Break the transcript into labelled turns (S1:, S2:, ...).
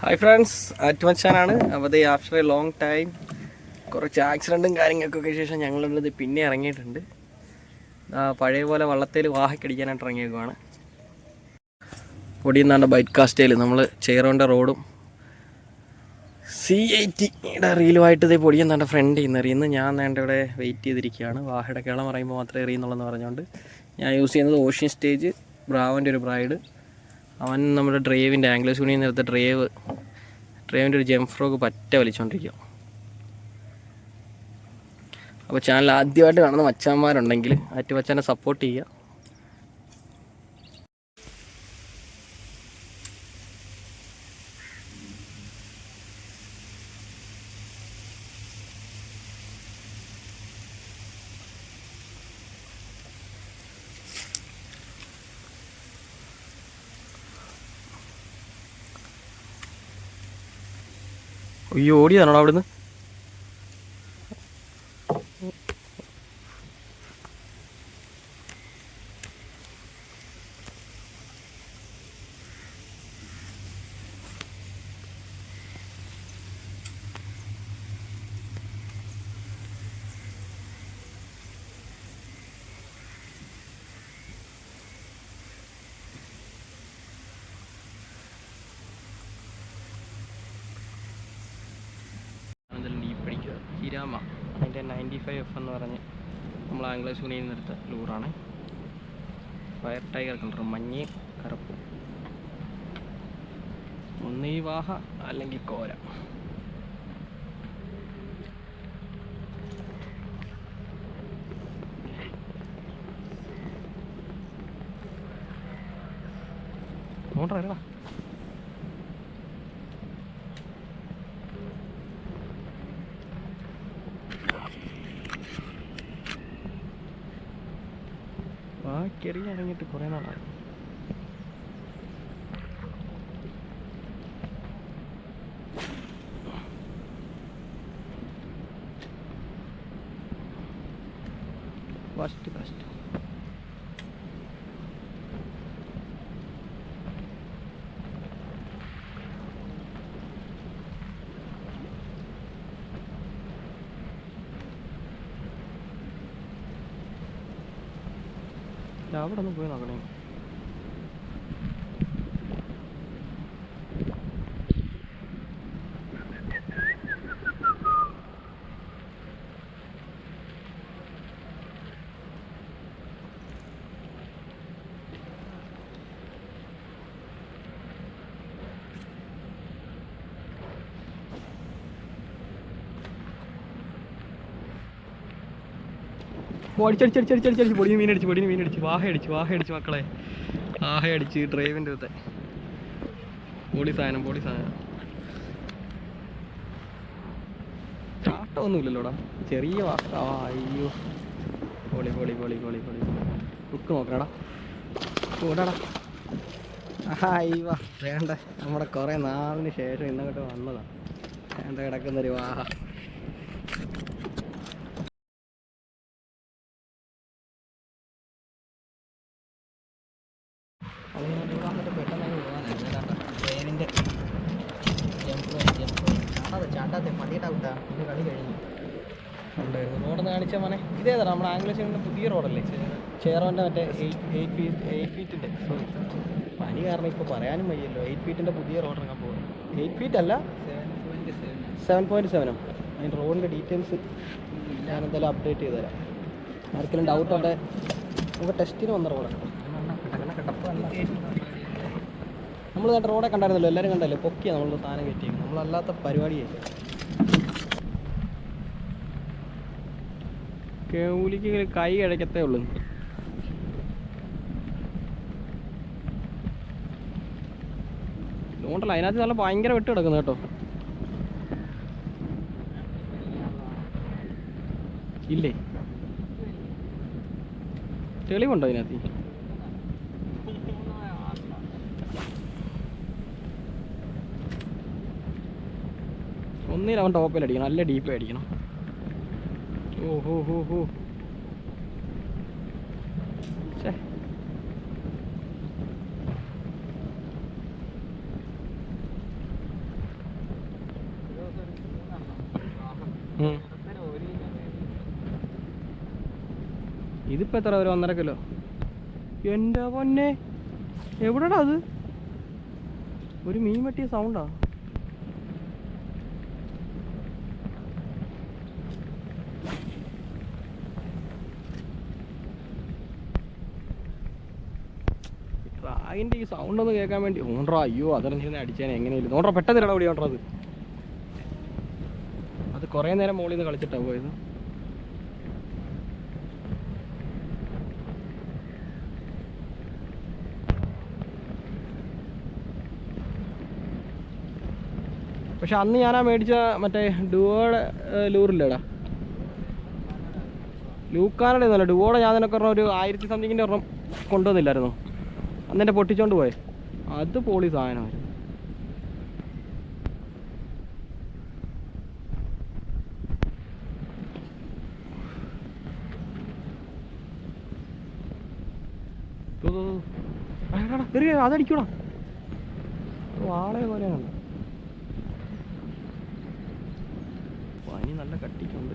S1: Hi friends അറ്റ്മച്ചാനാണ് അപ്പോൾ ദേ ആഫ്റ്റർ എ ലോങ് ടൈം കുറച്ച് ആക്സിഡന്റും കാര്യങ്ങൾക്കൊക്കെ ശേഷം ഞങ്ങളിത് പിന്നെ ഇറങ്ങിയിട്ടുണ്ട്. പഴയ പോലെ വള്ളത്തേൽ വാഹക്കടിക്കാനായിട്ട് ഇറങ്ങിയേക്കുവാണ് പൊടിയുന്നാണ്ട് ബൈറ്റ് കാസ്റ്റേൽ നമ്മൾ ചേറോന്റെ റോഡും. സി എയ്റ്റിയുടെ റീലുമായിട്ട് ഇതേ പൊടിയെന്നാണ്ട് ഫ്രണ്ട് ചെയ്യുന്ന എറിയുന്നു ഞാൻ നേണ്ട ഇവിടെ വെയിറ്റ് ചെയ്തിരിക്കുകയാണ്. വാഹയുടെ കേളം പറയുമ്പോൾ മാത്രമേ എറിയുന്നുള്ളൂ പറഞ്ഞുകൊണ്ട് ഞാൻ യൂസ് ചെയ്യുന്നത് ഓഷ്യൻ സ്റ്റേജ് ബ്രാവന്റെ ഒരു ബ്രൈഡ് അവൻ നമ്മുടെ ഡ്രൈവിന്റെ ആംഗ്ലോ യൂണിയൻ നേരത്തെ ഡ്രൈവ് ഡ്രൈവിന്റെ ഒരു ജംഫ്രോക്ക് പറ്റ വലിച്ചുകൊണ്ടിരിക്കും അപ്പോൾ ചാനൽ ആദ്യമായിട്ട് കാണുന്ന മച്ചാന്മാരുണ്ടെങ്കിൽ ആറ്റ് മച്ചാനെ സപ്പോർട്ട് ചെയ്യുക. അയ്യോ ഓടിയതാണോ അവിടുന്ന് എന്തെങ്കിലും ഡീപ്പ് ഹിരാമ അതിന്റെ നയന്റി ഫൈവ് എഫ് എന്ന് പറഞ്ഞ് നമ്മൾ ആംഗ്ലേഴ്സ് സുനിയിൽ നിന്നെടുത്ത ലൂറാണ് ഫയർ ടൈഗർ കളർ മഞ്ഞ് കറുപ്പ്. ഒന്ന് വാഹ അല്ലെങ്കിൽ കോര. മോട്ടറല്ല ബാക്കി ഇറങ്ങിയിട്ട് കുറേ നാളായി ഫസ്റ്റ് ഫസ്റ്റ് അവിടെ ഒന്ന് പോയി നോക്കണേ അടിച്ചടിച്ചടിച്ചടിച്ചടിച്ച് പൊടിന് മീനടിച്ച് പൊടിന് മീനടിച്ച് വാഹ അടിച്ച് വാഹ അടിച്ച് മക്കളെ. വാഹയടിച്ച് ഡ്രൈവിന്റെ അകത്തെ പൊടി സാധനം പൊടി സാധനം. ചാട്ടമൊന്നുമില്ലല്ലോടാ. ചെറിയ വാഹ അയ്യോ. പൊളി പൊളി പൊളി പൊളി പൊളി. ബുക്ക് നോക്കണടാ ഓടാടാ. അയ്യോ വേണ്ട. നമ്മുടെ കുറേ നാളിന് ശേഷം ഇന്നങ്ങോട്ട് വന്നതാ. വേണ്ട കിടക്കുന്നൊരു വാഹ. അതുകൊണ്ട് പെട്ടെന്ന്. ട്രെയിനിന്റെ ചാടാതെ ചാടാതെ ഇത് കളി കഴിഞ്ഞു. ഉണ്ടായിരുന്നു റോഡെന്ന് കാണിച്ച മോനെ. ഇതേതാ നമ്മുടെ ആംഗ്ലേഷന്റെ പുതിയ റോഡല്ലേ? ചേറോന്റെ മറ്റേ എയ്റ്റ് എയ്റ്റ് ഫീറ്റ് എയ്റ്റ് ഫീറ്റിന്റെ സോറി പനി കാരണം ഇപ്പോൾ പറയാനും വയ്യല്ലോ. എയ്റ്റ് ഫീറ്റിന്റെ പുതിയ റോഡ് ഇറങ്ങാൻ പോകും എയ്റ്റ് ഫീറ്റ് അല്ല? സെവൻ പോയിന്റ് സെവനോ അതിന്റെ റോഡിന്റെ ഡീറ്റെയിൽസ് ഞാൻ എന്തായാലും അപ്ഡേറ്റ് ചെയ്ത് തരാം ആർക്കെങ്കിലും ഡൗട്ട് ഉണ്ടെ? നമുക്ക് ടെസ്റ്റിന് വന്ന റോഡാണ്. നമ്മൾ കണ്ട റോഡെ കണ്ടായിരുന്നല്ലോ എല്ലാവരും കണ്ടല്ലോ? പൊക്കിയാണ് നമ്മൾ സാധനം കയറ്റിയത്. നമ്മളല്ലാത്ത പരിപാടിയായി കേവലിക്ക് കൈ കിഴക്കത്തേ ഉള്ളൂ. അതുകൊണ്ടല്ല അതിനകത്ത് നല്ല ഭയങ്കര വെട്ട് കിടക്കുന്നു കേട്ടോ. ഇല്ലേ? തെളിവുണ്ടോ അതിനകത്ത്? ഒന്നിൽ അവൻ ടോപ്പിൽ അടിക്കണം. നല്ല ഡീപ്പ് അടിക്കണം. ഇതിപ്പോ എത്ര ഒരു ഒന്നര കിലോ? എന്റെ പൊന്നെ. എവിടെടാ അത്? ഒരു മീൻ വെട്ടിയ സൗണ്ടാ റാഗിന്റെ ഈ സൗണ്ട് ഒന്ന് കേൾക്കാൻ വേണ്ടി. ഓണ്ട്രാ അയ്യോ അതറിഞ്ഞിരുന്ന അടിച്ചേനെ. എങ്ങനെയില്ല ഓണ്ട്രാ പെട്ടെന്ന് ഇടപെടി ഓണ്ട്രാ അത്. അത് കുറേ നേരം മുകളിൽ നിന്ന് കളിച്ചിട്ടാ പോയത്. പക്ഷെ അന്ന് ഞാനാ മേടിച്ച മറ്റേ ഡുവോട് ലൂറില്ലേടാ. ലൂക്കാനയുടെ ഡുവോടെ ഞാൻ നിനക്ക് ഒരു ആയിരത്തി സംതിങ്ങിന്റെ ഒരെണ്ണം കൊണ്ടുവന്നില്ലായിരുന്നോ? അന്ന് എന്നെ പൊട്ടിച്ചോണ്ട് പോയെ. അത് പോളി സാധനമായിരുന്നു അതടിക്കൂടാ. വാളയെ പോലെയാണ് പനി നല്ല കട്ടിക്കുണ്ട്